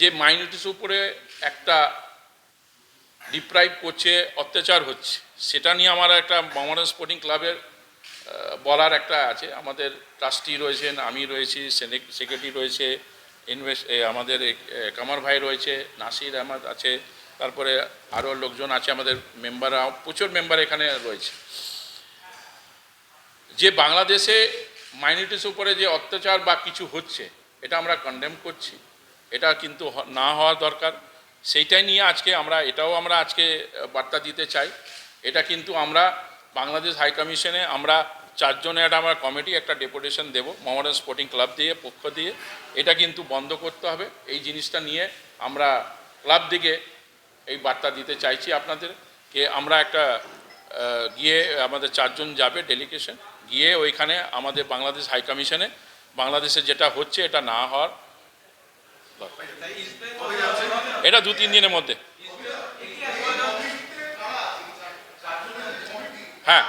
যে মাইনরিটিস উপরে একটা ডিপ্রাইভ করছে, অত্যাচার হচ্ছে, সেটা নিয়ে আমার একটা মোহামেডান স্পোর্টিং ক্লাবের বলার একটা আছে। আমাদের ট্রাস্টি রয়েছেন, আমি রয়েছি সেক্রেটারি রয়েছে ইনভেস্ট আমাদের কামার ভাই রয়েছে, নাসির আহমদ আছে, তারপরে আরও লোকজন আছে আমাদের মেম্বাররা প্রচুর মেম্বার এখানে রয়েছে। যে বাংলাদেশে মাইনরিটিস উপরে যে অত্যাচার বা কিছু হচ্ছে, এটা আমরা কন্ডেম করছি। এটা কিন্তু না হওয়া দরকার। সেইটাই নিয়ে আজকে আমরা, এটাও আমরা আজকে বার্তা দিতে চাই। এটা কিন্তু আমরা বাংলাদেশ হাই কমিশনে আমরা চারজনের একটা আমরা কমিটি একটা ডেপুটেশন দেব মোহামেডান স্পোর্টিং ক্লাব দিয়ে, পক্ষ দিয়ে। এটা কিন্তু বন্ধ করতে হবে। এই জিনিসটা নিয়ে আমরা ক্লাব দিকে এই বার্তা দিতে চাইছি আপনাদের কে আমরা একটা গিয়ে আমাদের চারজন যাবে ডেলিগেশন। গিয়ে ওইখানে আমাদের বাংলাদেশ হাই কমিশনে, বাংলাদেশে যেটা হচ্ছে এটা না হওয়ার। এটা দু, তিন দিনের মধ্যে। হ্যাঁ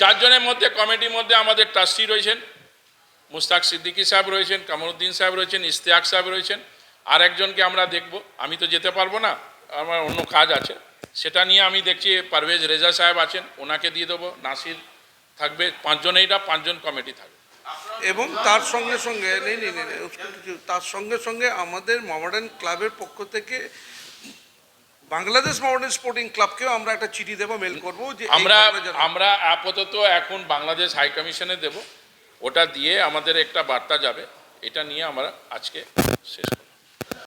চারজনের মধ্যে, কমিটির মধ্যে আমাদের ট্রাস্টি রয়েছেন। মুস্তাক সিদ্দিকী সাহেব রয়েছেন, কামরুদ্দিন সাহেব রয়েছেন ইস্তেয়াক সাহেব রয়েছেন। আর একজনকে আমরা দেখব। আমি তো যেতে পারব না, আমার অন্য কাজ আছে। সেটা নিয়ে আমি দেখছি, পারভেজ রেজা সাহেব আছেন, ওনাকে দিয়ে দেবো। নাসির থাকবে, পাঁচজন এইটা, পাঁচজন কমিটি থাকবে। এবং তার সঙ্গে সঙ্গে নেই নেই নেই তার সঙ্গে সঙ্গে আমাদের মহামেডান ক্লাবের পক্ষ থেকে বাংলাদেশ মহামেডান স্পোর্টিং ক্লাবকেও আমরা একটা চিঠি দেবো মেল করব যে আমরা আমরা আপাতত এখন বাংলাদেশ হাই কমিশনে দেব। ওটা দিয়ে আমাদের একটা বার্তা যাবে। এটা নিয়ে আমরা আজকে শেষ করব।